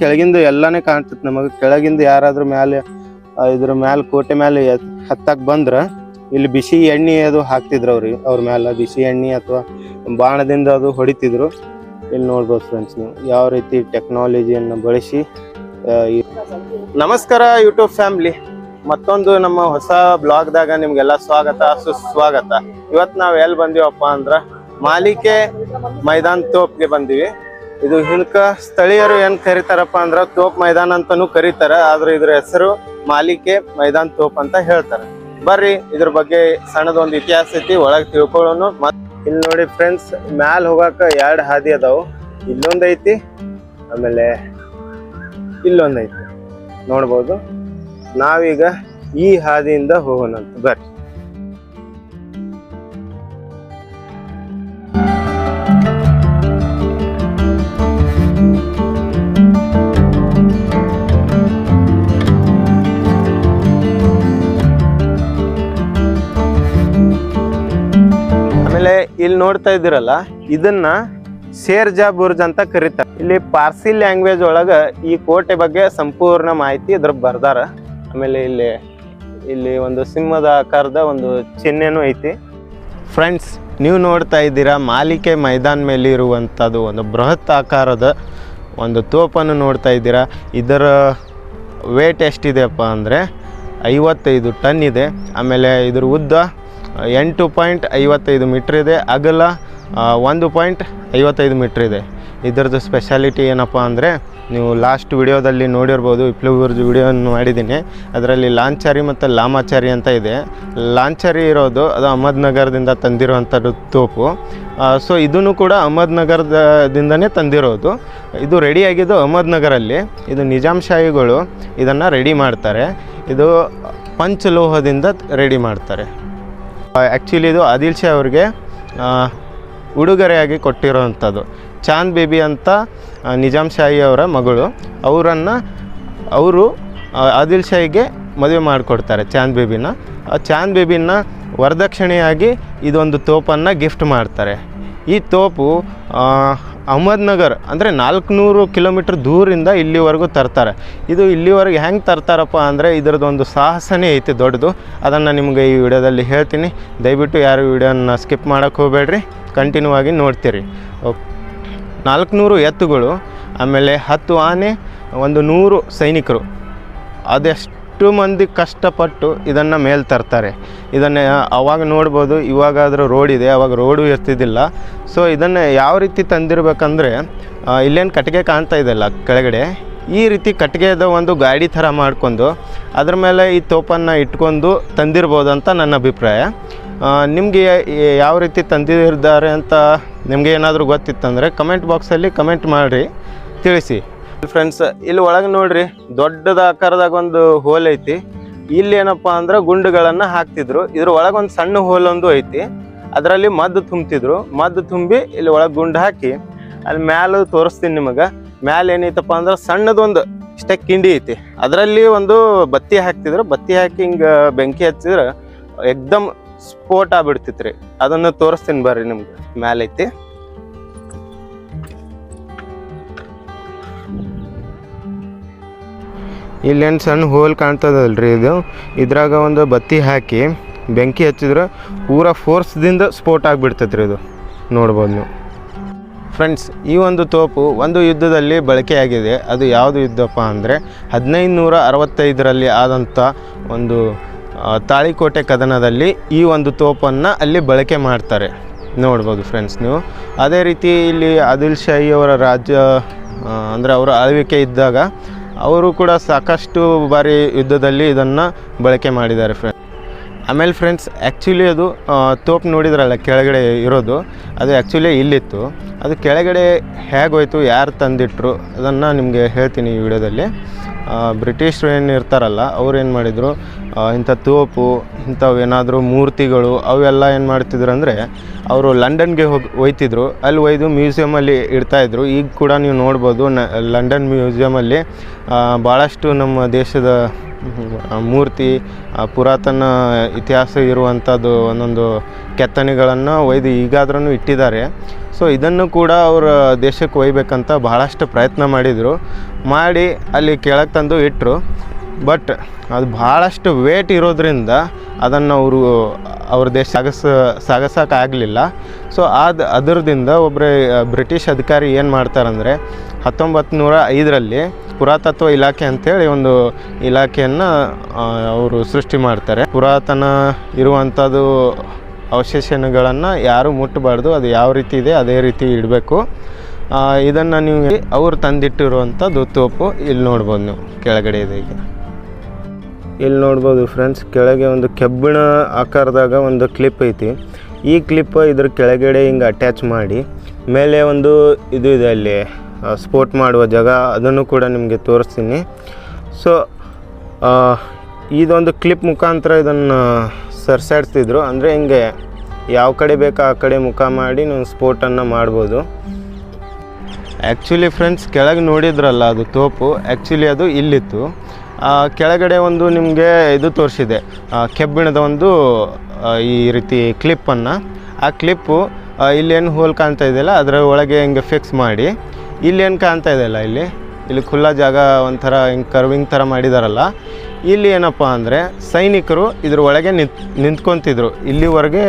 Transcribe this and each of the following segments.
ಕೆಳಗಿಂದ ಎಲ್ಲಾನೇ ಕಾಣ್ತೈತಿ ನಮಗೆ. ಕೆಳಗಿಂದ ಯಾರಾದ್ರೂ ಮ್ಯಾಲೆ ಇದ್ರ ಮ್ಯಾಲ ಕೋಟೆ ಮ್ಯಾಲೆ ಹತ್ತಾಕ್ ಬಂದ್ರ ಇಲ್ಲಿ ಬಿಸಿ ಎಣ್ಣೆ ಅದು ಹಾಕ್ತಿದ್ರು ಅವ್ರಿಗೆ ಅವ್ರ ಮ್ಯಾಲ ಬಿಸಿ ಎಣ್ಣೆ ಅಥವಾ ಬಾಣದಿಂದ ಅದು ಹೊಡಿತಿದ್ರು. ಇಲ್ಲಿ ನೋಡ್ಬೋದು ಫ್ರೆಂಡ್ಸ್ ನೀವು, ಯಾವ ರೀತಿ ಟೆಕ್ನಾಲಜಿಯನ್ನು ಬಳಸಿ ನಮಸ್ಕಾರ ಯೂಟ್ಯೂಬ್ ಫ್ಯಾಮಿಲಿ ಮತ್ತೊಂದು ನಮ್ಮ ಹೊಸ ಬ್ಲಾಗ್ದಾಗ ನಿಮ್ಗೆಲ್ಲ ಸ್ವಾಗತ, ಸುಸ್ವಾಗತ. ಇವತ್ತು ನಾವು ಎಲ್ಲಿ ಬಂದೀವಪ್ಪ ಅಂದ್ರೆ ಮಾಲಿಕೆ ಮೈದಾನ್ ತೋಪ್ಗೆ ಬಂದಿವಿ. ಇದು ಹಿಂದ್ಕ ಸ್ಥಳೀಯರು ಏನ್ ಕರೀತಾರಪ್ಪ ಅಂದ್ರ ತೋಪ್ ಮೈದಾನ ಅಂತಾನು ಕರೀತಾರ, ಆದ್ರೆ ಇದ್ರ ಹೆಸರು ಮಾಲಿಕೆ ಮೈದಾನ್ ತೋಪ್ ಅಂತ ಹೇಳ್ತಾರ. ಬರ್ರಿ, ಇದ್ರ ಬಗ್ಗೆ ಸಣ್ಣದೊಂದು ಇತಿಹಾಸ ಐತಿ, ಒಳಗ್ ತಿಳ್ಕೊಳ್ಳೋನು. ಮತ್ ಇಲ್ಲಿ ನೋಡಿ ಫ್ರೆಂಡ್ಸ್ ಮ್ಯಾಲ್ ಹೋಗಾಕ ಎರಡು ಹಾದಿ ಅದಾವು. ಇಲ್ಲೊಂದ್ ಐತಿ, ಆಮೇಲೆ ಇಲ್ಲೊಂದ್ ಐತಿ. ನೋಡ್ಬೋದು. ನಾವೀಗ ಈ ಹಾದಿಯಿಂದ ಹೋಗೋಣಂತ. ಬರ್ರಿ. ಇಲ್ಲಿ ನೋಡ್ತಾ ಇದ್ದೀರಲ್ಲ, ಇದನ್ನ ಶೇರ್ಜಾ ಬುರ್ಜ್ ಅಂತ ಕರೀತಾರೆ. ಇಲ್ಲಿ ಪಾರ್ಸಿ ಲ್ಯಾಂಗ್ವೇಜ್ ಒಳಗ ಈ ಕೋಟೆ ಬಗ್ಗೆ ಸಂಪೂರ್ಣ ಮಾಹಿತಿ ಇದ್ರ ಬರ್ದಾರ. ಆಮೇಲೆ ಇಲ್ಲಿ ಇಲ್ಲಿ ಒಂದು ಸಿಂಹದ ಆಕಾರದ ಒಂದು ಚಿಹ್ನೆನೂ ಐತಿ. ಫ್ರೆಂಡ್ಸ್ ನೀವು ನೋಡ್ತಾ ಇದ್ದೀರಾ ಮಾಲಿಕೆ ಮೈದಾನ ಮೇಲೆ ಇರುವಂಥದ್ದು ಒಂದು ಬೃಹತ್ ಆಕಾರದ ಒಂದು ತೋಪನ್ನು ನೋಡ್ತಾ ಇದ್ದೀರಾ. ಇದರ ವೇಟ್ ಎಷ್ಟಿದೆಯಪ್ಪ ಅಂದರೆ ಐವತ್ತೈದು ಟನ್ ಇದೆ. ಆಮೇಲೆ ಇದ್ರ ಉದ್ದ ಎಂಟು ಪಾಯಿಂಟ್ ಐವತ್ತೈದು ಮೀಟ್ರ್ ಇದೆ. ಅಗಲ ಒಂದು ಪಾಯಿಂಟ್ ಐವತ್ತೈದು ಮೀಟ್ರ್ ಇದೆ. ಇದರದ್ದು ಸ್ಪೆಷಾಲಿಟಿ ಏನಪ್ಪ ಅಂದರೆ, ನೀವು ಲಾಸ್ಟ್ ವಿಡಿಯೋದಲ್ಲಿ ನೋಡಿರ್ಬೋದು ವಿಪ್ಲವರ್ಜ್ ವಿಡಿಯೋವನ್ನು ಮಾಡಿದ್ದೀನಿ. ಅದರಲ್ಲಿ ಲಾಂಚಾರಿ ಮತ್ತು ಲಾಮಾಚಾರಿ ಅಂತ ಇದೆ. ಲಾಂಚಾರಿ ಇರೋದು ಅದು ಅಹಮದ್ನಗರದಿಂದ ತಂದಿರುವಂಥದ್ದು ತೋಪು. ಸೊ ಇದನ್ನು ಕೂಡ ಅಹಮದ್ನಗರದಿಂದನೇ ತಂದಿರೋದು. ಇದು ರೆಡಿಯಾಗಿದ್ದು ಅಹಮದ್ನಗರಲ್ಲಿ. ಇದು ನಿಜಾಂಶಾಹಿಗಳು ಇದನ್ನು ರೆಡಿ ಮಾಡ್ತಾರೆ. ಇದು ಪಂಚಲೋಹದಿಂದ ರೆಡಿ ಮಾಡ್ತಾರೆ. ಆ್ಯಕ್ಚುಲಿ ಇದು ಆದಿಲ್ ಶಾ ಅವ್ರಿಗೆ ಉಡುಗೊರೆಯಾಗಿ ಕೊಟ್ಟಿರೋವಂಥದ್ದು. ಚಾಂದ್ ಬೇಬಿ ಅಂತ ನಿಜಾಮ್ ಶಾಹಿ ಅವರ ಮಗಳು. ಅವರನ್ನು, ಅವರು ಆದಿಲ್ ಶಾಹಿಗೆ ಮದುವೆ ಮಾಡಿಕೊಡ್ತಾರೆ ಚಾಂದ್ ಬೇಬಿನ. ಆ, ಚಾಂದ್ ಬೇಬಿನ ವರದಕ್ಷಿಣೆಯಾಗಿ ಇದೊಂದು ತೋಪನ್ನು ಗಿಫ್ಟ್ ಮಾಡ್ತಾರೆ. ಈ ತೋಪು ಅಹಮದ್ನಗರ್ ಅಂದರೆ ನಾಲ್ಕುನೂರು ಕಿಲೋಮೀಟ್ರ್ ದೂರಿಂದ ಇಲ್ಲಿವರೆಗೂ ತರ್ತಾರೆ. ಇದು ಇಲ್ಲಿವರೆಗೆ ಹೆಂಗೆ ತರ್ತಾರಪ್ಪ ಅಂದರೆ ಇದರದ್ದೊಂದು ಸಾಹಸನೇ ಐತಿ ದೊಡ್ಡದು. ಅದನ್ನು ನಿಮಗೆ ಈ ವಿಡಿಯೋದಲ್ಲಿ ಹೇಳ್ತೀನಿ. ದಯವಿಟ್ಟು ಯಾರು ವಿಡಿಯೋನ ಸ್ಕಿಪ್ ಮಾಡೋಕ್ಕೆ ಹೋಗಬೇಡ್ರಿ. ಕಂಟಿನ್ಯೂ ಆಗಿ ನೋಡ್ತೀರಿ. ನಾಲ್ಕುನೂರು ಎತ್ತುಗಳು, ಆಮೇಲೆ ಹತ್ತು ಆನೆ, ಒಂದು ನೂರು ಸೈನಿಕರು. ಅದೆಷ್ಟು ಮಂದಿ ಕಷ್ಟಪಟ್ಟು ಇದನ್ನು ಮೇಲೆ ತರ್ತಾರೆ. ಇದನ್ನು ಅವಾಗ ನೋಡ್ಬೋದು, ಇವಾಗಾದರೂ ರೋಡ್ ಇದೆ, ಅವಾಗ ರೋಡು ಇರ್ತಿದ್ದಿಲ್ಲ. ಸೊ ಇದನ್ನು ಯಾವ ರೀತಿ ತಂದಿರಬೇಕಂದ್ರೆ ಇಲ್ಲೇನು ಕಟ್ಟಿಗೆ ಕಾಣ್ತಾ ಇದೆಯಲ್ಲ ಕೆಳಗಡೆ. ಈ ರೀತಿ ಕಟ್ಟಿಗೆದ ಒಂದು ಗಾಡಿ ಥರ ಮಾಡ್ಕೊಂಡು, ಅದ್ರ ಮೇಲೆ ಈ ತೋಪನ್ನು ಇಟ್ಕೊಂಡು ತಂದಿರ್ಬೋದು ಅಂತ ನನ್ನ ಅಭಿಪ್ರಾಯ. ನಿಮಗೆ ಯಾವ ರೀತಿ ತಂದಿದ್ದಾರೆ ಅಂತ ನಿಮಗೆ ಏನಾದರೂ ಗೊತ್ತಿತ್ತಂದರೆ ಕಮೆಂಟ್ ಬಾಕ್ಸಲ್ಲಿ ಕಮೆಂಟ್ ಮಾಡಿರಿ. ತಿಳಿಸಿ. ಫ್ರೆಂಡ್ಸ್ ಇಲ್ಲಿ ಒಳಗೆ ನೋಡ್ರಿ, ದೊಡ್ಡದ ಆಕಾರದಾಗ ಒಂದು ಹೋಲ್ ಐತಿ. ಇಲ್ಲಿ ಏನಪ್ಪಾ ಅಂದ್ರೆ ಗುಂಡುಗಳನ್ನ ಹಾಕ್ತಿದ್ರು. ಇದ್ರ ಒಳಗೆ ಒಂದು ಸಣ್ಣ ಹೋಲ್ ಒಂದು ಐತಿ. ಅದರಲ್ಲಿ ಮದ್ದು ತುಂಬ್ತಿದ್ರು. ಮದ್ದು ತುಂಬಿ ಇಲ್ಲಿ ಒಳಗೆ ಗುಂಡು ಹಾಕಿ ಅಲ್ಲಿ ಮ್ಯಾಲ ತೋರಿಸ್ತೀನಿ ನಿಮಗೆ. ಮ್ಯಾಲ ಏನೈತಪ್ಪ ಅಂದ್ರೆ ಸಣ್ಣದೊಂದು ಇಷ್ಟೇ ಕಿಂಡಿ ಐತಿ. ಅದರಲ್ಲಿ ಒಂದು ಬತ್ತಿ ಹಾಕ್ತಿದ್ರು. ಬತ್ತಿ ಹಾಕಿ ಹಿಂಗೆ ಬೆಂಕಿ ಹಚ್ಚಿದ್ರೆ, ಎಕ್ದಮ್ ಸ್ಫೋಟ ಆಗ್ಬಿಡ್ತಿತ್ರಿ. ಅದನ್ನು ತೋರಿಸ್ತೀನಿ ಬರ್ರಿ ನಿಮ್ಗೆ, ಮ್ಯಾಲ ಇಲ್ಲೇನು ಸಣ್ಣ ಹೋಲ್ ಕಾಣ್ತದಲ್ರಿ ಇದು? ಇದ್ರಾಗ ಒಂದು ಬತ್ತಿ ಹಾಕಿ ಬೆಂಕಿ ಹಚ್ಚಿದ್ರೆ ಪೂರ ಫೋರ್ಸ್ದಿಂದ ಸ್ಫೋಟ ಆಗಿಬಿಡ್ತೈತ್ರಿ ಇದು. ನೋಡ್ಬೋದು ನೀವು. ಫ್ರೆಂಡ್ಸ್, ಈ ಒಂದು ತೋಪು ಒಂದು ಯುದ್ಧದಲ್ಲಿ ಬಳಕೆಯಾಗಿದೆ. ಅದು ಯಾವುದು ಯುದ್ಧಪ್ಪ ಅಂದರೆ ಹದಿನೈದು ನೂರ ಅರವತ್ತೈದರಲ್ಲಿ ಆದಂಥ ಒಂದು ತಾಳಿಕೋಟೆ ಕದನದಲ್ಲಿ ಈ ಒಂದು ತೋಪನ್ನು ಅಲ್ಲಿ ಬಳಕೆ ಮಾಡ್ತಾರೆ. ನೋಡ್ಬೋದು ಫ್ರೆಂಡ್ಸ್ ನೀವು. ಅದೇ ರೀತಿ ಇಲ್ಲಿ ಆದಿಲ್ ಶಾಹಿ ಅವರ ರಾಜ್ಯ ಅಂದರೆ ಅವರ ಆಳ್ವಿಕೆ ಇದ್ದಾಗ ಅವರು ಕೂಡ ಸಾಕಷ್ಟು ಬಾರಿ ಯುದ್ಧದಲ್ಲಿ ಇದನ್ನು ಬಳಕೆ ಮಾಡಿದ್ದಾರೆ ಫ್ರೆಂಡ್ ಆಮೇಲೆ ಫ್ರೆಂಡ್ಸ್ ಆ್ಯಕ್ಚುಲಿ ಅದು ತೋಪು ನೋಡಿದ್ರಲ್ಲ, ಕೆಳಗಡೆ ಇರೋದು, ಅದು ಆ್ಯಕ್ಚುಲಿ ಇಲ್ಲಿತ್ತು. ಅದು ಕೆಳಗಡೆ ಹೇಗೋಯ್ತು, ಯಾರು ತಂದಿಟ್ರು ಅದನ್ನು ನಿಮಗೆ ಹೇಳ್ತೀನಿ ಈ ವಿಡಿಯೋದಲ್ಲಿ. ಬ್ರಿಟಿಷರು ಏನು ಇರ್ತಾರಲ್ಲ, ಅವ್ರು ಏನು ಮಾಡಿದರು ಇಂಥ ತೋಪು, ಇಂಥವು ಏನಾದರೂ ಮೂರ್ತಿಗಳು, ಅವೆಲ್ಲ ಏನು ಮಾಡ್ತಿದ್ರು ಅಂದರೆ, ಅವರು ಲಂಡನ್ಗೆ ಹೋಗಿ ಒಯ್ತಿದ್ರು ಅಲ್ಲಿ ಒಯ್ದು ಮ್ಯೂಸಿಯಮಲ್ಲಿ ಇಡ್ತಾಯಿದ್ರು ಈಗ ಕೂಡ ನೀವು ನೋಡ್ಬೋದು ನ, ಲಂಡನ್ ಮ್ಯೂಸಿಯಮಲ್ಲಿ ಭಾಳಷ್ಟು ನಮ್ಮ ದೇಶದ ಮೂರ್ತಿ, ಆ ಪುರಾತನ ಇತಿಹಾಸ ಇರುವಂಥದ್ದು ಒಂದೊಂದು ಕೆತ್ತನೆಗಳನ್ನು ಒಯ್ದು ಈಗಾದ್ರೂ ಇಟ್ಟಿದ್ದಾರೆ. ಸೊ ಇದನ್ನು ಕೂಡ ಅವರು ದೇಶಕ್ಕೆ ಒಯ್ಬೇಕಂತ ಬಹಳಷ್ಟು ಪ್ರಯತ್ನ ಮಾಡಿದರು. ಮಾಡಿ ಅಲ್ಲಿ ಕೆಳಗೆ ತಂದು ಇಟ್ಟರು ಬಟ್ ಅದು ಭಾಳಷ್ಟು ವೇಟ್ ಇರೋದ್ರಿಂದ ಅದನ್ನು ಅವರು, ಅವ್ರ ದೇಶ ಸಾಗಸ ಸಾಗಸೋಕ್ಕಾಗಲಿಲ್ಲ ಸೊ ಅದು ಅದರದಿಂದ ಒಬ್ಬರೇ ಬ್ರಿಟಿಷ್ ಅಧಿಕಾರಿ ಏನು ಮಾಡ್ತಾರಂದರೆ ಹತ್ತೊಂಬತ್ತು ನೂರ ಐದರಲ್ಲಿ ಪುರಾತತ್ವ ಇಲಾಖೆ ಅಂತೇಳಿ ಒಂದು ಇಲಾಖೆಯನ್ನು ಅವರು ಸೃಷ್ಟಿ ಮಾಡ್ತಾರೆ. ಪುರಾತನ ಇರುವಂಥದ್ದು ಅವಶೇಷಗಳನ್ನು ಯಾರೂ ಮುಟ್ಟಬಾರ್ದು ಅದು ಯಾವ ರೀತಿ ಇದೆ, ಅದೇ ರೀತಿ ಇಡಬೇಕು. ಇದನ್ನು ನೀವು ಅವ್ರು ತಂದಿಟ್ಟಿರುವಂಥದ್ದು ತೋಪು ಇಲ್ಲಿ ನೋಡ್ಬೋದು ನೀವು, ಕೆಳಗಡೆ ಇದೆ ಈಗ. ಇಲ್ಲಿ ನೋಡ್ಬೋದು ಫ್ರೆಂಡ್ಸ್, ಕೆಳಗೆ ಒಂದು ಕೆಬ್ಬಿಣ ಆಕಾರದಾಗ ಒಂದು ಕ್ಲಿಪ್ ಐತಿ. ಈ ಕ್ಲಿಪ್ ಇದ್ರ ಕೆಳಗಡೆ ಹಿಂಗೆ ಅಟ್ಯಾಚ್ ಮಾಡಿ, ಮೇಲೆ ಒಂದು ಇದು ಇದೆ ಅಲ್ಲಿ. ಸ್ಪೋರ್ಟ್ ಮಾಡುವ ಜಾಗ, ಅದನ್ನು ಕೂಡ ನಿಮಗೆ ತೋರಿಸ್ತೀನಿ. ಸೊ ಇದೊಂದು ಕ್ಲಿಪ್ ಮುಖಾಂತರ ಇದನ್ನು ಸರ್ಸಾಡ್ತಿದ್ರು ಅಂದರೆ ಹಿಂಗೆ ಯಾವ ಕಡೆ ಬೇಕೋ ಆ ಕಡೆ ಮುಖ ಮಾಡಿ ನೀವು ಸ್ಪೋರ್ಟನ್ನು ಮಾಡ್ಬೋದು. ಆ್ಯಕ್ಚುಲಿ ಫ್ರೆಂಡ್ಸ್ ಕೆಳಗೆ ನೋಡಿದ್ರಲ್ಲ ಅದು ತೋಪು ಆ್ಯಕ್ಚುಲಿ ಅದು ಇಲ್ಲಿತ್ತು. ಕೆಳಗಡೆ ಒಂದು ನಿಮಗೆ ಇದು ತೋರಿಸಿದೆ. ಕೆಬ್ಬಿಣದ ಒಂದು ಈ ರೀತಿ ಕ್ಲಿಪ್ಪನ್ನು ಆ ಕ್ಲಿಪ್ಪು ಇಲ್ಲೇನು ಹೋಲ್ ಕಾಣ್ತಾ ಇದೆಯಲ್ಲ, ಅದರ ಒಳಗೆ ಹಿಂಗೆ ಫಿಕ್ಸ್ ಮಾಡಿ. ಇಲ್ಲೇನು ಕಾಣ್ತಾ ಇದೆಯಲ್ಲ ಇಲ್ಲಿ? ಇಲ್ಲಿ ಖುಲ್ಲಾ ಜಾಗ ಒಂಥರ ಹಿಂಗೆ ಕರ್ವಿಂಗ್ ಥರ ಮಾಡಿದಾರಲ್ಲ. ಇಲ್ಲಿ ಏನಪ್ಪ ಅಂದರೆ ಸೈನಿಕರು ಇದ್ರ ಒಳಗೆ ನಿಂತ್, ನಿಂತ್ಕೊತಿದ್ರು. ಇಲ್ಲಿವರೆಗೆ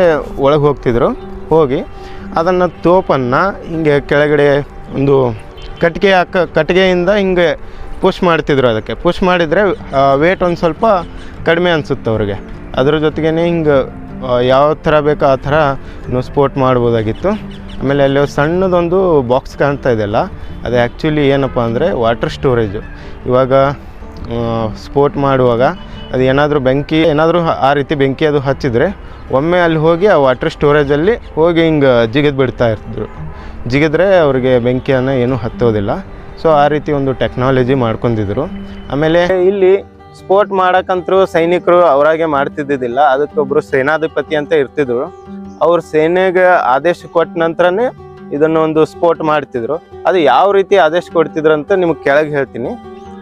ಒಳಗೆ ಹೋಗ್ತಿದ್ರು. ಹೋಗಿ ಅದನ್ನು ತೋಪನ್ನು ಹಿಂಗೆ ಕೆಳಗಡೆ ಒಂದು ಕಟ್ಟಿಗೆ ಹಾಕ, ಕಟ್ಟಿಗೆಯಿಂದ ಹಿಂಗೆ ಪುಷ್ ಮಾಡ್ತಿದ್ರು ಅದಕ್ಕೆ. ಪುಷ್ ಮಾಡಿದರೆ ವೇಟ್ ಒಂದು ಸ್ವಲ್ಪ ಕಡಿಮೆ ಅನಿಸುತ್ತೆ ಅವ್ರಿಗೆ. ಅದ್ರ ಜೊತೆಗೇ ಹಿಂಗೆ ಯಾವ ಥರ ಬೇಕೋ ಆ ಥರ ನಾವು ಸ್ಪೋರ್ಟ್ ಮಾಡ್ಬೋದಾಗಿತ್ತು. ಆಮೇಲೆ ಅಲ್ಲಿ ಸಣ್ಣದೊಂದು ಬಾಕ್ಸ್ ಕಾಣ್ತಾ ಇದೆಯಲ್ಲ ಅದು ಆ್ಯಕ್ಚುಲಿ ಏನಪ್ಪ ಅಂದರೆ ವಾಟರ್ ಸ್ಟೋರೇಜು ಇವಾಗ ಸ್ಪೋರ್ಟ್ ಮಾಡುವಾಗ ಅದು ಏನಾದರೂ ಬೆಂಕಿ, ಏನಾದರೂ ಆ ರೀತಿ ಬೆಂಕಿ ಅದು ಹಚ್ಚಿದರೆ ಒಮ್ಮೆ ಅಲ್ಲಿ ಹೋಗಿ ಆ ವಾಟರ್ ಸ್ಟೋರೇಜಲ್ಲಿ ಹೋಗಿ ಹಿಂಗೆ ಜಿಗಿದು ಬಿಡ್ತಾ ಇರ್ತಿದ್ರು. ಜಿಗಿದ್ರೆ ಅವ್ರಿಗೆ ಬೆಂಕಿಯನ್ನು ಏನೂ ಹತ್ತೋದಿಲ್ಲ. ಸೊ ಆ ರೀತಿ ಒಂದು ಟೆಕ್ನಾಲಜಿ ಮಾಡ್ಕೊಂಡಿದ್ರು. ಆಮೇಲೆ ಇಲ್ಲಿ ಸ್ಪೋರ್ಟ್ ಮಾಡೋಕ್ಕಂತರೂ ಸೈನಿಕರು ಅವರಾಗೆ ಮಾಡ್ತಿದ್ದಿದ್ದಿಲ್ಲ ಅದಕ್ಕೊಬ್ಬರು ಸೇನಾಧಿಪತಿ ಅಂತ ಇರ್ತಿದ್ರು. ಅವ್ರ ಸೇನೆಗೆ ಆದೇಶ ಕೊಟ್ಟ ನಂತರನೇ ಇದನ್ನು ಒಂದು ಸ್ಪೋರ್ಟ್ ಮಾಡ್ತಿದ್ರು. ಅದು ಯಾವ ರೀತಿ ಆದೇಶ ಕೊಡ್ತಿದ್ರು ಅಂತ ನಿಮ್ಗೆ ಕೆಳಗೆ ಹೇಳ್ತೀನಿ.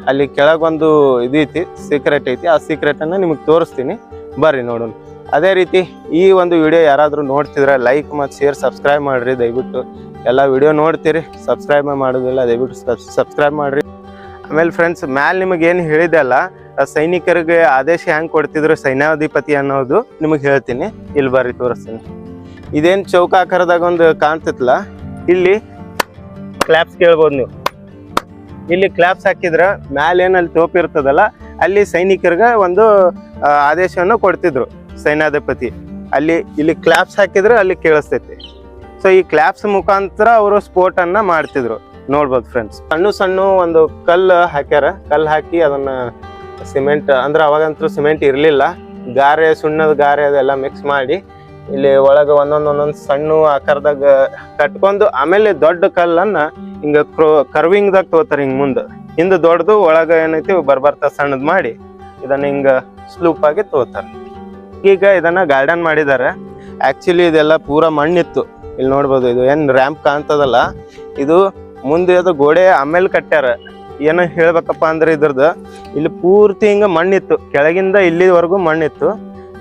ಅಲ್ಲಿ ಕೆಳಗೊಂದು ಒಂದು ಇದೈತಿ ಸೀಕ್ರೆಟ್ ಐತಿ. ಆ ಸೀಕ್ರೆಟನ್ನು ನಿಮಗೆ ತೋರಿಸ್ತೀನಿ. ಬರ್ರಿ ನೋಡೋಣ. ಅದೇ ರೀತಿ ಈ ಒಂದು ವಿಡಿಯೋ ಯಾರಾದರೂ ನೋಡ್ತಿದ್ರೆ ಲೈಕ್ ಮತ್ತು ಶೇರ್ ಸಬ್ಸ್ಕ್ರೈಬ್ ಮಾಡಿರಿ. ದಯವಿಟ್ಟು ಎಲ್ಲ ವಿಡಿಯೋ ನೋಡ್ತೀರಿ. ಸಬ್ಸ್ಕ್ರೈಬ್ ಮಾಡೋದಿಲ್ಲ, ದಯವಿಟ್ಟು ಸಬ್ಸ್ಕ್ರೈಬ್ ಮಾಡಿರಿ. ಆಮೇಲೆ ಫ್ರೆಂಡ್ಸ್ ಮ್ಯಾಲೆ ನಿಮಗೆ ಏನು ಹೇಳಿದೆ ಅಲ್ಲ, ಸೈನಿಕರಿಗೆ ಆದೇಶ ಹೆಂಗೆ ಕೊಡ್ತಿದ್ರು, ಸೈನ್ಯಾಧಿಪತಿ ಅನ್ನೋದು ನಿಮಗೆ ಹೇಳ್ತೀನಿ. ಇಲ್ಲಿ ಬರ್ರಿ ತೋರಿಸ್ತೀನಿ. ಇದೇನು ಚೌಕಾಕಾರದಾಗ ಒಂದು ಕಾಣ್ತಿತ್ತಲ್ಲ? ಇಲ್ಲಿ ಕ್ಲಾಪ್ಸ್ ಕೇಳ್ಬೋದು ನೀವು. ಇಲ್ಲಿ ಕ್ಲಾಪ್ಸ್ ಹಾಕಿದ್ರ ಮ್ಯಾಲೆ ಅಲ್ಲಿ ತೋಪ್ ಇರ್ತದಲ್ಲ, ಅಲ್ಲಿ ಸೈನಿಕರಿಗೆ ಒಂದು ಆದೇಶವನ್ನು ಕೊಡ್ತಿದ್ರು ಸೈನ್ಯಾಧಿಪತಿ ಅಲ್ಲಿ, ಇಲ್ಲಿ ಕ್ಲಾಪ್ಸ್ ಹಾಕಿದ್ರೆ ಅಲ್ಲಿ ಕೇಳಿಸ್ತೈತಿ. ಸೊ ಈ ಕ್ಲಾಪ್ಸ್ ಮುಖಾಂತರ ಅವರು ಸ್ಪೋರ್ಟ್ ಅನ್ನ ಮಾಡ್ತಿದ್ರು. ನೋಡ್ಬೋದು ಫ್ರೆಂಡ್ಸ್ ಸಣ್ಣ ಸಣ್ಣ ಒಂದು ಕಲ್ಲು ಹಾಕ್ಯಾರ. ಕಲ್ಲು ಹಾಕಿ ಅದನ್ನ ಸಿಮೆಂಟ್ ಅಂದ್ರೆ ಅವಾಗಂತೂ ಸಿಮೆಂಟ್ ಇರಲಿಲ್ಲ. ಗಾರೆ, ಸುಣ್ಣದ ಗಾರೆ ಅದೆಲ್ಲ ಮಿಕ್ಸ್ ಮಾಡಿ ಇಲ್ಲಿ ಒಳಗೆ ಒಂದೊಂದು ಒಂದೊಂದು ಸಣ್ಣ ಆಕಾರದಾಗ ಕಟ್ಕೊಂಡು, ಆಮೇಲೆ ದೊಡ್ಡ ಕಲ್ಲನ್ನ ಹಿಂಗ ಕರ್ವಿಂಗ್ದಾಗ ತಗೋತಾರೆ ಹಿಂಗ್ ಮುಂದೆ. ಹಿಂದೆ ದೊಡ್ಡದು, ಒಳಗ ಏನೈತಿ, ಬರ್ಬರ್ತಾ ಸಣ್ಣದ್ ಮಾಡಿ ಇದನ್ನ ಹಿಂಗ ಸ್ಲೂಪ್ ಆಗಿ ತಗೋತಾರೆ ಈಗ ಇದನ್ನ ಗಾರ್ಡನ್ ಮಾಡಿದ್ದಾರೆ ಆಕ್ಚುಲಿ ಇದೆಲ್ಲ ಪೂರ ಮಣ್ಣಿತ್ತು. ಇಲ್ಲಿ ನೋಡ್ಬೋದು, ಇದು ಏನ್ ರ್ಯಾಂಪ್ ಕಾಣ್ತದಲ್ಲ. ಇದು ಮುಂದೆ ಅದು ಗೋಡೆ ಆಮೇಲೆ ಕಟ್ಟ್ಯಾರ. ಏನ ಹೇಳ್ಬೇಕಪ್ಪ ಅಂದ್ರೆ ಇದ್ರದ್ದು. ಇಲ್ಲಿ ಪೂರ್ತಿ ಹಿಂಗ ಮಣ್ಣಿತ್ತು. ಕೆಳಗಿಂದ ಇಲ್ಲಿವರೆಗೂ ಮಣ್ಣಿತ್ತು.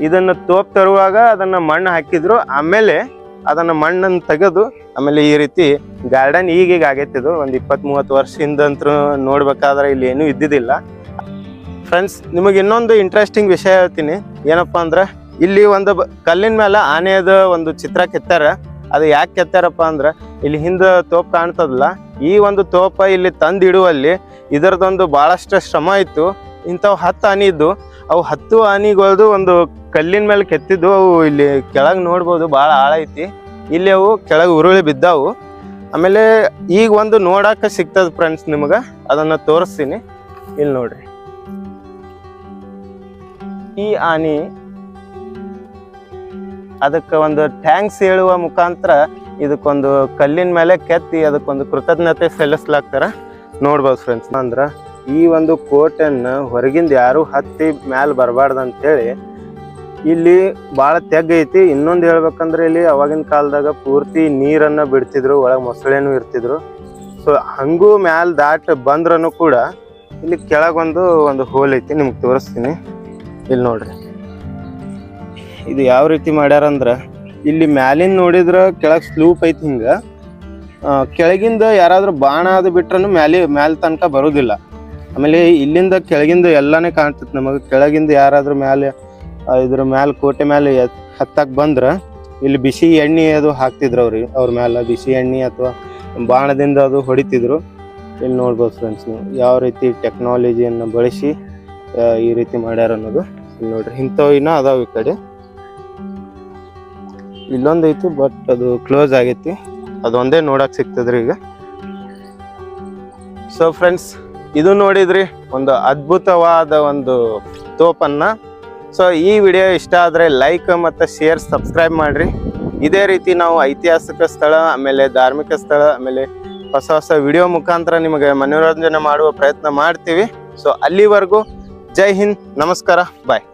ಇದನ್ನ ತೋಪ್ ತರುವಾಗ ಅದನ್ನ ಮಣ್ಣು ಹಾಕಿದ್ರು. ಆಮೇಲೆ ಅದನ್ನ ಮಣ್ಣನ್ನು ತೆಗೆದು, ಆಮೇಲೆ ಈ ರೀತಿ ಗಾರ್ಡನ್ ಈಗೀಗ ಆಗೈತೆ ಇದು ಒಂದು ಇಪ್ಪತ್ತ್ ಮೂವತ್ತು ವರ್ಷದಿಂದ ಅಂತೂ ನೋಡ್ಬೇಕಾದ್ರೆ ಇಲ್ಲಿ ಏನೂ ಇದ್ದಿದ್ದಿಲ್ಲ. ಫ್ರೆಂಡ್ಸ್ ನಿಮಗೆ ಇನ್ನೊಂದು ಇಂಟ್ರೆಸ್ಟಿಂಗ್ ವಿಷಯ ಹೇಳ್ತೀನಿ. ಏನಪ್ಪ ಅಂದ್ರೆ, ಇಲ್ಲಿ ಒಂದು ಕಲ್ಲಿನ ಮೇಲೆ ಆನೆಯದ ಒಂದು ಚಿತ್ರ ಕೆತ್ತಾರ. ಅದು ಯಾಕೆ ಕೆತ್ತಾರಪ್ಪ ಅಂದ್ರೆ, ಇಲ್ಲಿ ಹಿಂದೆ ತೋಪ್ ಕಾಣ್ತದಲ್ಲ ಈ ಒಂದು ತೋಪ ಇಲ್ಲಿ ತಂದಿಡುವಲ್ಲಿ ಇದರದೊಂದು ಬಹಳಷ್ಟು ಶ್ರಮ ಇತ್ತು. ಇಂಥವು ಹತ್ತು ಆನೆ ಇದ್ದು, ಅವು ಹತ್ತು ಆನೆಗಳದು ಒಂದು ಕಲ್ಲಿನ ಮೇಲೆ ಕೆತ್ತಿದ್ದು, ಅವು ಇಲ್ಲಿ ಕೆಳಗೆ ನೋಡ್ಬೋದು ಭಾಳ ಆಳ ಐತಿ. ಇಲ್ಲಿ ಅವು ಕೆಳಗೆ ಉರುಳಿ ಬಿದ್ದಾವು. ಆಮೇಲೆ ಈಗ ಒಂದು ನೋಡಕ್ಕೆ ಸಿಗ್ತದೆ ಫ್ರೆಂಡ್ಸ್ ನಿಮಗೆ, ಅದನ್ನು ತೋರಿಸ್ತೀನಿ. ಇಲ್ಲಿ ನೋಡ್ರಿ. ಈ ಆನೆ ಅದಕ್ಕೆ ಒಂದು ಟ್ಯಾಂಕ್ಸ್ ಹೇಳುವ ಮುಖಾಂತರ ಇದಕ್ಕೊಂದು ಕಲ್ಲಿನ ಮೇಲೆ ಕೆತ್ತಿ ಅದಕ್ಕೊಂದು ಕೃತಜ್ಞತೆ ಸಲ್ಲಿಸ್ಲಾಗ್ತಾರ. ನೋಡ್ಬೋದು ಫ್ರೆಂಡ್ಸ್ ಅಂದ್ರ ಈ ಒಂದು ಕೋಟೆನ್ನ ಹೊರಗಿಂದ ಯಾರು ಹತ್ತಿ ಮ್ಯಾಲ ಬರಬಾರ್ದು ಅಂತೇಳಿ ಇಲ್ಲಿ ಭಾಳ ತೆಗ್ ಐತಿ. ಇನ್ನೊಂದು ಹೇಳ್ಬೇಕಂದ್ರೆ ಇಲ್ಲಿ ಅವಾಗಿನ ಕಾಲದಾಗ ಪೂರ್ತಿ ನೀರನ್ನ ಬಿಡ್ತಿದ್ರು, ಒಳಗೆ ಮೊಸಳೆನು ಇರ್ತಿದ್ರು. ಸೊ ಹಂಗೂ ಮ್ಯಾಲ ದಾಟ್ ಬಂದ್ರೂ ಕೂಡ ಇಲ್ಲಿ ಕೆಳಗೊಂದು ಒಂದು ಹೋಲ್ ಐತಿ, ನಿಮ್ಗೆ ತೋರಿಸ್ತೀನಿ. ಇಲ್ಲಿ ನೋಡ್ರಿ. ಇದು ಯಾವ ರೀತಿ ಮಾಡ್ಯಾರಂದ್ರೆ, ಇಲ್ಲಿ ಮ್ಯಾಲಿಂದ ನೋಡಿದ್ರೆ ಕೆಳಗೆ ಸ್ಲೂಪ್ ಐತಿ ಹಿಂಗೆ. ಕೆಳಗಿಂದ ಯಾರಾದರೂ ಬಾಣ ಅದು ಬಿಟ್ರನು ಮ್ಯಾಲೆ ಮ್ಯಾಲೆ ತನಕ ಬರೋದಿಲ್ಲ. ಆಮೇಲೆ ಇಲ್ಲಿಂದ ಕೆಳಗಿಂದ ಎಲ್ಲಾನೇ ಕಾಣ್ತೈತಿ ನಮಗೆ. ಕೆಳಗಿಂದ ಯಾರಾದ್ರೂ ಮ್ಯಾಲೆ ಇದ್ರ ಮ್ಯಾಲ, ಕೋಟೆ ಮ್ಯಾಲೆ ಹತ್ತಾಕ್ ಬಂದ್ರ ಇಲ್ಲಿ ಬಿಸಿ ಎಣ್ಣೆ ಅದು ಹಾಕ್ತಿದ್ರು ಅವ್ರಿಗೆ ಅವ್ರ ಮ್ಯಾಲ ಬಿಸಿ ಎಣ್ಣೆ ಅಥವಾ ಬಾಣದಿಂದ ಅದು ಹೊಡಿತಿದ್ರು. ಇಲ್ಲಿ ನೋಡ್ಬೋದು ಫ್ರೆಂಡ್ಸ್ ನೀವು, ಯಾವ ರೀತಿ ಟೆಕ್ನಾಲಜಿಯನ್ನು ಬಳಸಿ ಈ ರೀತಿ ಮಾಡ್ಯಾರ ಅನ್ನೋದು ಇಲ್ಲಿ ನೋಡ್ರಿ. ಇಂಥವು ಇನ್ನ ಅದಾವ ಈ ಕಡೆ. ಇಲ್ಲೊಂದು ಐತಿ ಬಟ್ ಅದು ಕ್ಲೋಸ್ ಆಗೈತಿ. ಅದೊಂದೇ ನೋಡಕ್ ಸಿಗ್ತದ್ರಿ ಈಗ. ಸೊ ಫ್ರೆಂಡ್ಸ್ ಇದು ನೋಡಿದ್ರಿ, ಒಂದು ಅದ್ಭುತವಾದ ಒಂದು ತೋಪನ್ನ. ಸೊ ಈ ವಿಡಿಯೋ ಇಷ್ಟ ಆದರೆ ಲೈಕ್ ಮತ್ತು ಶೇರ್ ಸಬ್ಸ್ಕ್ರೈಬ್ ಮಾಡಿರಿ. ಇದೇ ರೀತಿ ನಾವು ಐತಿಹಾಸಿಕ ಸ್ಥಳ, ಆಮೇಲೆ ಧಾರ್ಮಿಕ ಸ್ಥಳ, ಆಮೇಲೆ ಹೊಸ ಹೊಸ ವಿಡಿಯೋ ಮುಖಾಂತರ ನಿಮಗೆ ಮನೋರಂಜನೆ ಮಾಡುವ ಪ್ರಯತ್ನ ಮಾಡ್ತೀವಿ. ಸೊ ಅಲ್ಲಿವರೆಗೂ ಜೈ ಹಿಂದ್, ನಮಸ್ಕಾರ ಬಾಯ್